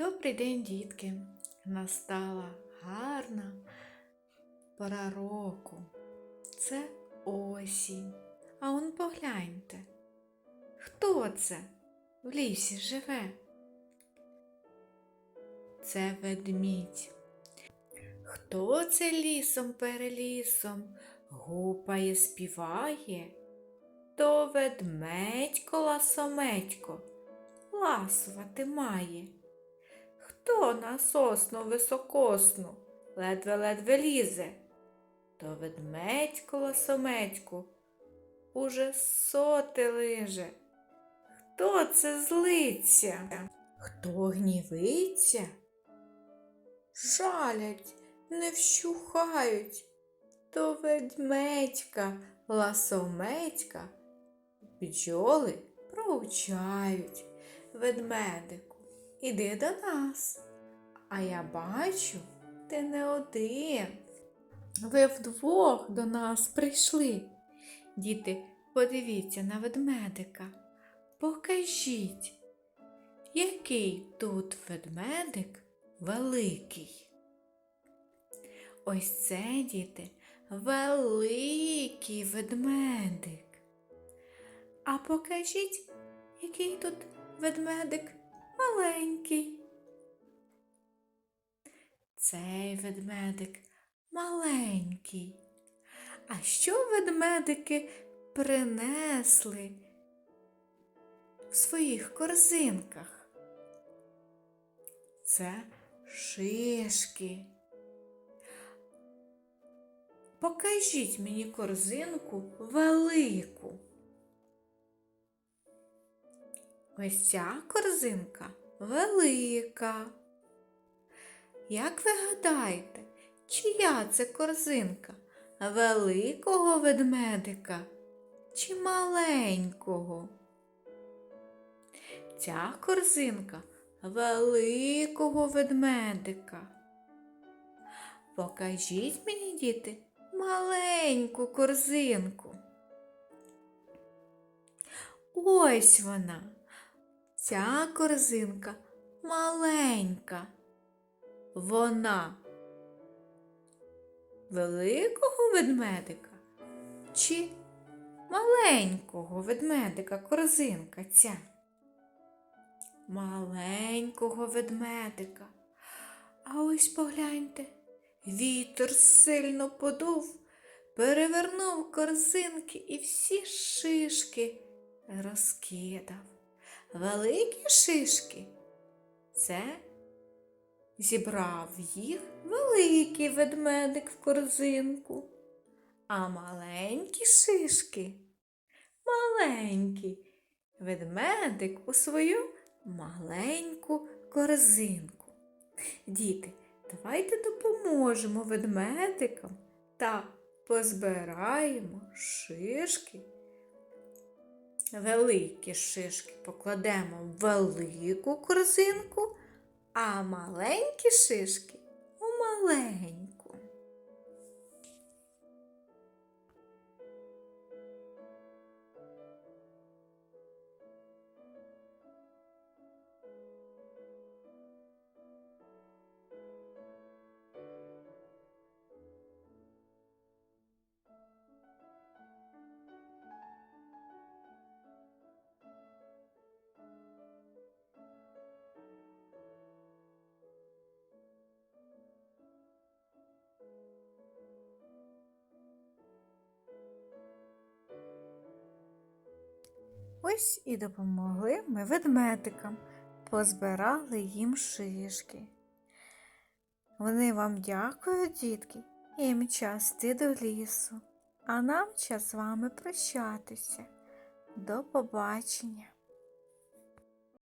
Добрий день, дітки! Настала гарна пора року. Це осінь. А он погляньте. Хто це в лісі живе? Це ведмідь. Хто це лісом перелісом гупає, співає? То ведмедько ласомедько ласувати має. Хто на сосну високосну ледве-ледве лізе, то ведмедько ласомедьку уже соти лиже. Хто це злиться? Хто гнівиться? Жалять, не вщухають, то ведмедька, ласомедька, бджоли проучають. Ведмедику, іди до нас. А я бачу, ти не один. Ви вдвох до нас прийшли. Діти, подивіться на ведмедика. Покажіть, який тут ведмедик великий. Ось це, діти, великий ведмедик. А покажіть, який тут ведмедик маленький. Цей ведмедик маленький. А що ведмедики принесли в своїх корзинках? Це шишки. Покажіть мені корзинку велику. Ось ця корзинка велика. Як ви гадаєте, чия це корзинка? Великого ведмедика чи маленького? Ця корзинка великого ведмедика. Покажіть мені, діти, маленьку корзинку. Ось вона. Ця корзинка маленька. Вона великого ведмедика чи маленького ведмедика корзинка ця? Маленького ведмедика. А ось погляньте, вітер сильно подув, перевернув корзинки і всі шишки розкидав великі шишки. Це зібрав їх великий ведмедик в корзинку, а маленькі шишки маленький ведмедик у свою маленьку корзинку. Діти, давайте допоможемо ведмедикам та позбираємо шишки великі шишки покладемо в велику корзинку, а маленькі шишки у маленьку. Ось і допомогли ми ведмедикам, позбирали їм шишки. Вони вам дякують, дітки, їм час йти до лісу, а нам час з вами прощатися. До побачення!